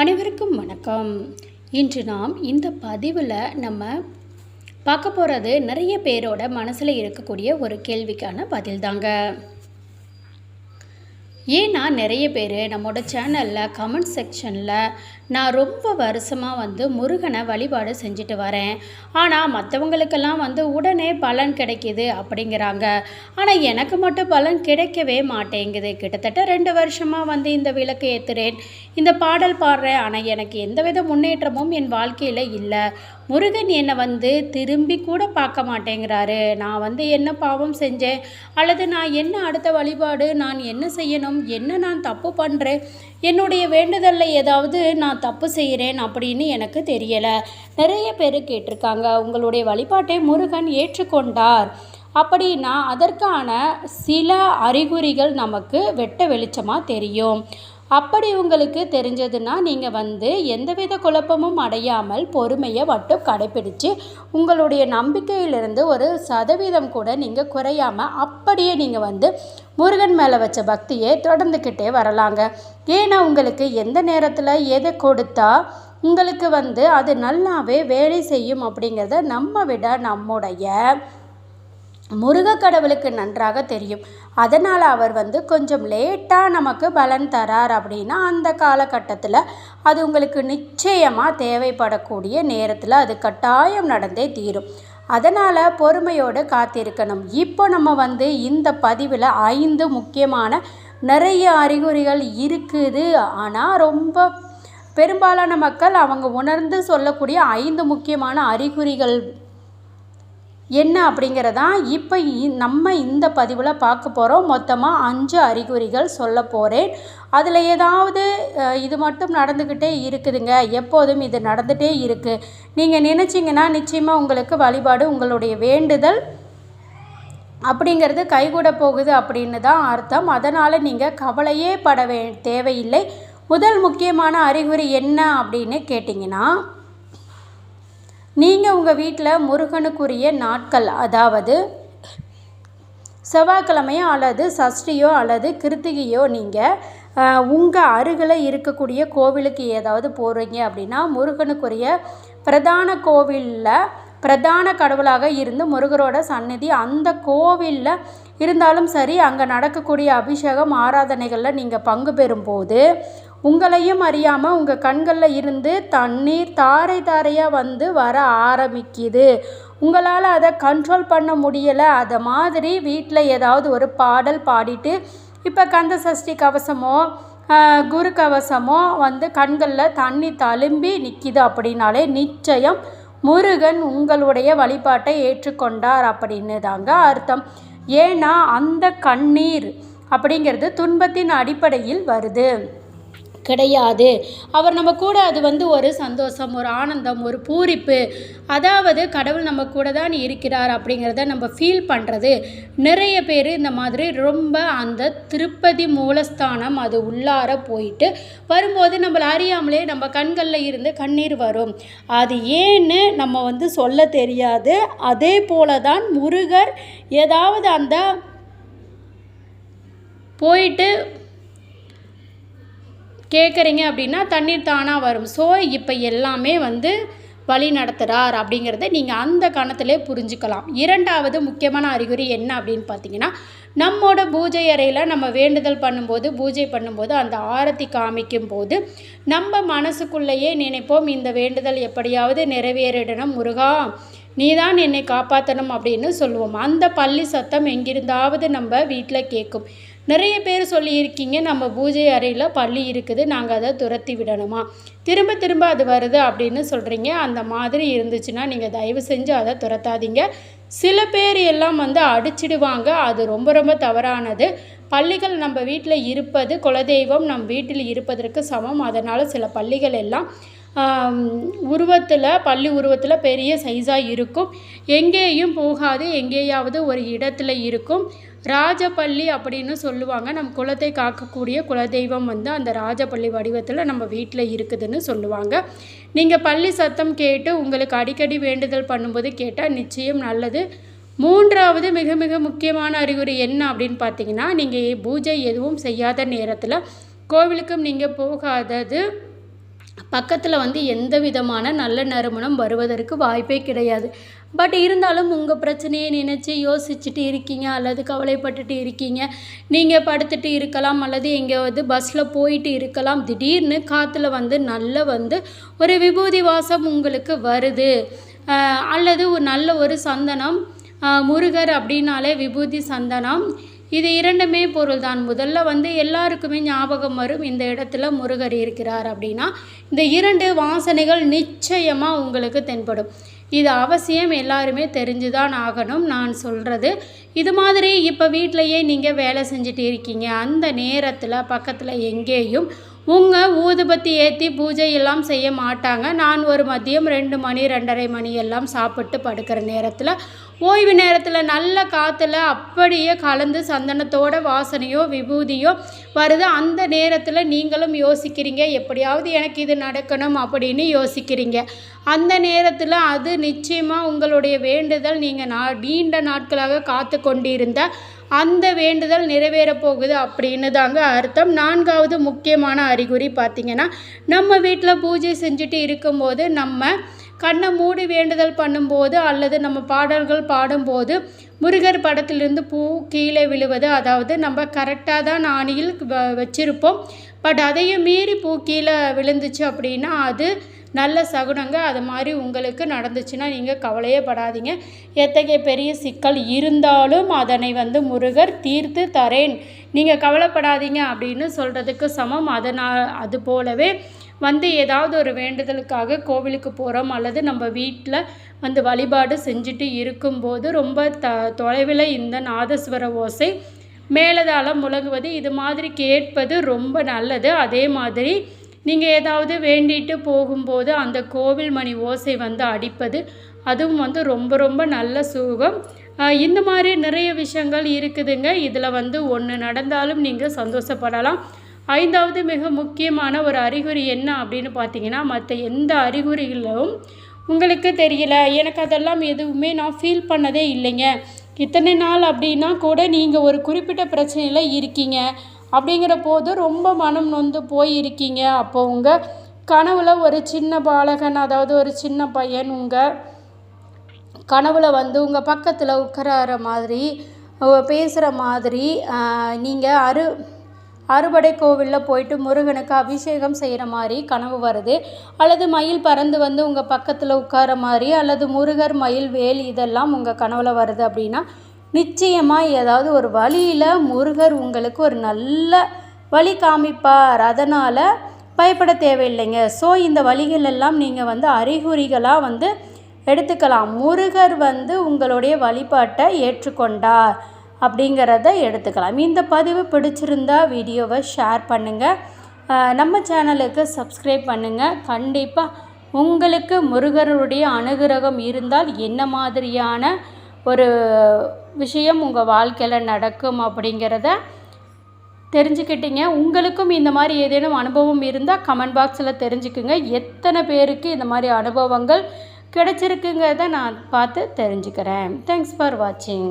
அனைவருக்கும் வணக்கம். இன்று நாம் இந்த பதிவில் நம்ம பார்க்க போகிறது நிறைய பேரோட மனசில் இருக்கக்கூடிய ஒரு கேள்விக்கான பதில் தாங்க ஏன்னா நிறைய பேர் நம்மளோட சேனலில் கமெண்ட் செக்ஷனில் நான் ரொம்ப வருஷமாக வந்து முருகனை வழிபாடு செஞ்சுட்டு வரேன். ஆனால் மற்றவங்களுக்கெல்லாம் வந்து உடனே பலன் கிடைக்கிது அப்படிங்கிறாங்க. ஆனால் எனக்கு மட்டும் பலன் கிடைக்கவே மாட்டேங்குது. கிட்டத்தட்ட ரெண்டு வருஷமாக வந்து இந்த விளக்கு ஏற்றுறேன் இந்த பாடல் பாடுறேன். ஆனால் எனக்கு எந்தவித முன்னேற்றமும் என் வாழ்க்கையில் இல்லை. முருகன் என்னை வந்து திரும்பி கூட பார்க்க மாட்டேங்கிறாரு. நான் வந்து என்ன பாவம் செஞ்சேன்? அல்லது நான் என்ன அடுத்த வழிபாடு? நான் என்ன செய்யணும்? என்ன நான் தப்பு பண்ணுறேன் என்னுடைய வேண்டுதலில் ஏதாவது நான் நான் தப்பு செய்கிறேன் அப்படின்னு எனக்கு தெரியலை. நிறைய பேர் கேட்டிருக்காங்க. உங்களுடைய வழிபாட்டை முருகன் ஏற்றுக்கொண்டார். அப்படின்னா அதற்கான சில அறிகுறிகள் நமக்கு வெட்ட வெளிச்சமாக தெரியும். அப்படி உங்களுக்கு தெரிஞ்சதுன்னா நீங்கள் வந்து எந்தவித குழப்பமும் அடையாமல் பொறுமையை மட்டும் கடைப்பிடிச்சு உங்களுடைய நம்பிக்கையிலிருந்து ஒரு சதவீதம் கூட நீங்கள் குறையாமல் அப்படியே நீங்கள் வந்து முருகன் மேலே வச்ச பக்தியை தொடர்ந்துக்கிட்டே வரலாங்க. ஏன்னா உங்களுக்கு எந்த நேரத்தில் எதை கொடுத்தா உங்களுக்கு வந்து அது நல்லாவே வேலை செய்யும் அப்படிங்கிறத நம்ம விட நம்முடைய முருகக்கடவுளுக்கு நன்றாக தெரியும். அதனால் அவர் வந்து கொஞ்சம் லேட்டாக நமக்கு பலன் தரார் அப்படின்னா அந்த காலகட்டத்தில் அது உங்களுக்கு நிச்சயமாக தேவைப்படக்கூடிய நேரத்தில் அது கட்டாயம் நடந்தே தீரும். அதனால் பொறுமையோடு காத்திருக்கணும். இப்போ நம்ம வந்து இந்த பதிவில் ஐந்து முக்கியமான நிறைய அறிகுறிகள் இருக்குது. ஆனால் ரொம்ப பெரும்பாலான மக்கள் அவங்க உணர்ந்து சொல்லக்கூடிய ஐந்து முக்கியமான அறிகுறிகள் என்ன அப்படிங்கிறதான் இப்போ நம்ம இந்த பதிவில் பார்க்க போகிறோம் மொத்தமாக அஞ்சு அறிகுறிகள் சொல்ல போகிறேன் அதில் ஏதாவது இது மட்டும் நடந்துக்கிட்டே இருக்குதுங்க. எப்போதும் இது நடந்துகிட்டே இருக்குது நீங்கள் நினச்சிங்கன்னா நிச்சயமாக உங்களுக்கு வழிபாடு உங்களுடைய வேண்டுதல் அப்படிங்கிறது கைகூட போகுது அப்படின்னு தான் அர்த்தம். அதனால் நீங்கள் கவலையே பட வே தேவையில்லை. முதல் முக்கியமான அறிகுறி என்ன அப்படின்னு கேட்டிங்கன்னா நீங்கள் உங்கள் வீட்டில் முருகனுக்குரிய நாட்கள் அதாவது செவ்வாய்க்கிழமையோ அல்லது சஷ்டியோ அல்லது கிருத்திகையோ நீங்கள் உங்கள் அருகில் இருக்கக்கூடிய கோவிலுக்கு ஏதாவது போகிறீங்க அப்படின்னா முருகனுக்குரிய பிரதான கோவிலில் பிரதான கடவுளாக இருந்து முருகரோட சந்நிதி அந்த கோவிலில் இருந்தாலும் சரி அங்கே நடக்கக்கூடிய அபிஷேகம் ஆராதனைகளில் நீங்கள் பங்கு பெறும்போது உங்களையும் அறியாமல் உங்கள் கண்களில் இருந்து தண்ணீர் தாரை தாரையாக வந்து வர ஆரம்பிக்குது. உங்களால் அதை கண்ட்ரோல் பண்ண முடியலை. அதை மாதிரி வீட்டில் ஏதாவது ஒரு பாடல் பாடிட்டு இப்போ கந்த சஷ்டி கவசமோ குரு கவசமோ வந்து கண்களில் தண்ணி தழும்பி நிற்கிது அப்படின்னாலே நிச்சயம் முருகன் உங்களுடைய வழிபாட்டை ஏற்றுக்கொண்டார் அப்படின்னு தாங்க அர்த்தம். ஏன்னா அந்த கண்ணீர் அப்படிங்கிறது துன்பத்தின் அடிப்படையில் வருது. கிடையாது. அவர் நம்ம கூட அது வந்து ஒரு சந்தோஷம் ஒரு ஆனந்தம் ஒரு பூரிப்பு. அதாவது கடவுள் நம்ம கூட தான் இருக்கிறார் அப்படிங்கிறத நம்ம ஃபீல் பண்ணுறது நிறைய பேர் இந்த மாதிரி ரொம்ப அந்த திருப்பதி மூலஸ்தானம் அது உள்ளார போயிட்டு வரும்போது நம்மளை அறியாமலே நம்ம கண்களில் இருந்து கண்ணீர் வரும். அது ஏன்னு நம்ம வந்து சொல்ல தெரியாது. அதே போல தான் முருகர் ஏதாவது அந்த போயிட்டு கேட்குறீங்க அப்படின்னா தண்ணீர் தானாக வரும். ஸோ இப்போ எல்லாமே வந்து வழி நடத்துகிறார் அப்படிங்கிறத நீங்கள் அந்த கணத்திலே புரிஞ்சுக்கலாம். இரண்டாவது முக்கியமான அறிகுறி என்ன அப்படின்னு பார்த்தீங்கன்னா நம்மோட பூஜை அறையில் நம்ம வேண்டுதல் பண்ணும்போது பூஜை பண்ணும்போது அந்த ஆரத்தி காமிக்கும் போது நம்ம மனசுக்குள்ளேயே நினைப்போம் இந்த வேண்டுதல் எப்படியாவது நிறைவேறிடணும் முருகா நீ தான் என்னை காப்பாற்றணும் அப்படின்னு சொல்லுவோம். அந்த பள்ளி சத்தம் எங்கிருந்தாவது நம்ம வீட்டில் கேட்கும் நிறைய பேர் சொல்லியிருக்கீங்க நம்ம பூஜை அறையில் பள்ளி இருக்குது நாங்கள் அதை துரத்தி விடணுமா? திரும்ப திரும்ப அது வருது அப்படின்னு சொல்கிறீங்க அந்த மாதிரி இருந்துச்சுன்னா நீங்கள் தயவு செஞ்சு அதை துரத்தாதீங்க. சில பேர் எல்லாம் வந்து அடிச்சிடுவாங்க. அது ரொம்ப ரொம்ப தவறானது. பள்ளிகள் நம்ம வீட்டில் இருப்பது குலதெய்வம் நம் வீட்டில் இருப்பதற்கு சமம். அதனால் சில பள்ளிகள் எல்லாம் உருவத்தில் பள்ளி உருவத்தில் பெரிய சைஸாக இருக்கும். எங்கேயும் போகாது எங்கேயாவது ஒரு இடத்துல இருக்கும். ராஜபள்ளி அப்படின்னு சொல்லுவாங்க. நம் குலத்தை காக்கக்கூடிய குலதெய்வம் வந்து அந்த ராஜபள்ளி வடிவத்தில் நம்ம வீட்டில் இருக்குதுன்னு சொல்லுவாங்க. நீங்கள் பள்ளி சத்தம் கேட்டு உங்களுக்கு அடிக்கடி வேண்டுதல் பண்ணும்போது கேட்டால் நிச்சயம் நல்லது. மூன்றாவது மிக மிக முக்கியமான அறிகுறி என்ன அப்படின்னு பார்த்தீங்கன்னா நீங்கள் பூஜை எதுவும் செய்யாத நேரத்தில் கோவிலுக்கும் நீங்கள் போகாதது பக்கத்தில் வந்து எந்த விதமான நல்ல நறுமணம் வருவதற்கு வாய்ப்பே கிடையாது. பட் இருந்தாலும் உங்கள் பிரச்சனையை நினச்சி யோசிச்சுட்டு இருக்கீங்க அல்லது கவலைப்பட்டுட்டு இருக்கீங்க. நீங்கள் படுத்துட்டு இருக்கலாம் அல்லது எங்கேயாவது பஸ்ஸில் போயிட்டு இருக்கலாம். திடீர்னு காற்றுல வந்து நல்ல வந்து ஒரு விபூதி வாசம் உங்களுக்கு வருது. அல்லது ஒரு நல்ல ஒரு சந்தனம் முருகர் அப்படின்னாலே விபூதி சந்தனம். இது இரண்டுமே பொருள் தான் முதல்ல வந்து எல்லாருக்குமே ஞாபகம் வரும் இந்த இடத்துல முருகர் இருக்கிறார் அப்படின்னா இந்த இரண்டு வாசனைகள் நிச்சயமாக உங்களுக்கு தென்படும். இது அவசியம் எல்லாருமே தெரிஞ்சு தான் ஆகணும் நான் சொல்கிறது இது மாதிரி இப்போ வீட்டிலையே நீங்கள் வேலை செஞ்சுட்டு இருக்கீங்க. அந்த நேரத்தில் பக்கத்தில் எங்கேயும் உங்கள் ஊதுபத்தி ஏற்றி பூஜை எல்லாம் செய்ய மாட்டாங்க. நான் ஒரு மதியம் ரெண்டு மணி ரெண்டரை மணி எல்லாம் சாப்பிட்டு படுக்கிற நேரத்தில் ஓய்வு நேரத்தில் நல்ல காற்றுல அப்படியே கலந்து சந்தனத்தோட வாசனையோ விபூதியோ வருது. அந்த நேரத்தில் நீங்களும் யோசிக்கிறீங்க. எப்படியாவது எனக்கு இது நடக்கணும் அப்படின்னு யோசிக்கிறீங்க. அந்த நேரத்தில் அது நிச்சயமாக உங்களுடைய வேண்டுதல். நீங்கள் நா நீண்ட நாட்களாக காத்து கொண்டிருந்த அந்த வேண்டுதல் நிறைவேறப் போகுது அப்படின்னு தாங்க அர்த்தம். நான்காவது முக்கியமான அறிகுறி பார்த்திங்கன்னா நம்ம வீட்டில் பூஜை செஞ்சுட்டு இருக்கும்போது நம்ம கண்ணை மூடி வேண்டுதல் பண்ணும்போது அல்லது நம்ம பாடல்கள் பாடும்போது முருகர் படத்திலிருந்து பூ கீழே விழுவது அதாவது நம்ம கரெக்டாக தான் ஆணியில் வ- வச்சிருப்போம். பட் அதையும் மீறி பூ கீழே விழுந்துச்சு அப்படின்னா அது நல்ல சகுனங்க அது மாதிரி உங்களுக்கு நடந்துச்சுன்னா நீங்கள் கவலையே படாதீங்க. எத்தகைய பெரிய சிக்கல் இருந்தாலும் அதனை வந்து முருகர் தீர்த்து தரேன். நீங்கள் கவலைப்படாதீங்க அப்படின்னு சொல்கிறதுக்கு சமம். அதனால் அது போலவே வந்து ஏதாவது ஒரு வேண்டுதலுக்காக கோவிலுக்கு போகிறோம் அல்லது நம்ம வீட்டில் வந்து வழிபாடு செஞ்சுட்டு இருக்கும்போது ரொம்ப த தொலைவில் இந்த நாதஸ்வர ஓசை மேலதாளம் முழங்குவது இது மாதிரி கேட்பது ரொம்ப நல்லது. அதே மாதிரி நீங்கள் ஏதாவது வேண்டிட்டு போகும்போது அந்த கோவில் மணி ஓசை வந்து அடிப்பது அதுவும் வந்து ரொம்ப ரொம்ப நல்ல சுகம். இந்த மாதிரி நிறைய விஷயங்கள் இருக்குதுங்க. இதில் வந்து ஒன்று நடந்தாலும் நீங்கள் சந்தோஷப்படலாம். ஐந்தாவது மிக முக்கியமான ஒரு அறிகுறி என்ன அப்படின்னு பார்த்தீங்கன்னா மற்ற எந்த அறிகுறிகளும் உங்களுக்கு தெரியல. எனக்கு அதெல்லாம் எதுவுமே நான் ஃபீல் பண்ணதே இல்லைங்க. இத்தனை நாள் அப்படின்னா கூட நீங்கள் ஒரு குறிப்பிட்ட பிரச்சனையில் இருக்கீங்க. அப்படிங்கிற போது ரொம்ப மனம் நொந்து போயிருக்கீங்க. அப்போ உங்கள் கனவுல ஒரு சின்ன பாலகன் அதாவது ஒரு சின்ன பையன் உங்கள் கனவுல வந்து உங்கள் பக்கத்தில் உட்கார மாதிரி பேசுகிற மாதிரி நீங்கள் அரு அறுபடை கோவிலில் போயிட்டு முருகனுக்கு அபிஷேகம் செய்கிற மாதிரி கனவு வருது. அல்லது மயில் பறந்து வந்து உங்கள் பக்கத்தில் உட்கார மாதிரி அல்லது முருகர் மயில் வேல் இதெல்லாம் உங்கள் கனவில் வருது அப்படின்னா நிச்சயமாக ஏதாவது ஒரு வழியில் முருகர் உங்களுக்கு ஒரு நல்ல வழி காமிப்பார். அதனால் பயப்பட தேவையில்லைங்க. ஸோ இந்த வழிகள் எல்லாம் நீங்கள் வந்து அறிகுறிகளாக வந்து எடுத்துக்கலாம். முருகர் வந்து உங்களுடைய வழிபாட்டை ஏற்றுக்கொண்டார் அப்படிங்கிறத எடுத்துக்கலாம். இந்த பதிவு பிடிச்சிருந்தா வீடியோவை ஷேர் பண்ணுங்கள் நம்ம சேனலுக்கு சப்ஸ்கிரைப் பண்ணுங்கள் கண்டிப்பாக உங்களுக்கு முருகருடைய அனுகிரகம் இருந்தால் என்ன மாதிரியான ஒரு விஷயம் உங்கள் வாழ்க்கையில் நடக்கும் அப்படிங்கிறத தெரிஞ்சுக்கிட்டீங்க. உங்களுக்கும் இந்த மாதிரி ஏதேனும் அனுபவம் இருந்தால் கமெண்ட் பாக்ஸில் தெரிஞ்சுக்குங்க. எத்தனை பேருக்கு இந்த மாதிரி அனுபவங்கள் கிடைச்சிருக்குங்கிறத நான் பார்த்து தெரிஞ்சுக்கிறேன். தேங்க்ஸ் ஃபார் வாட்சிங்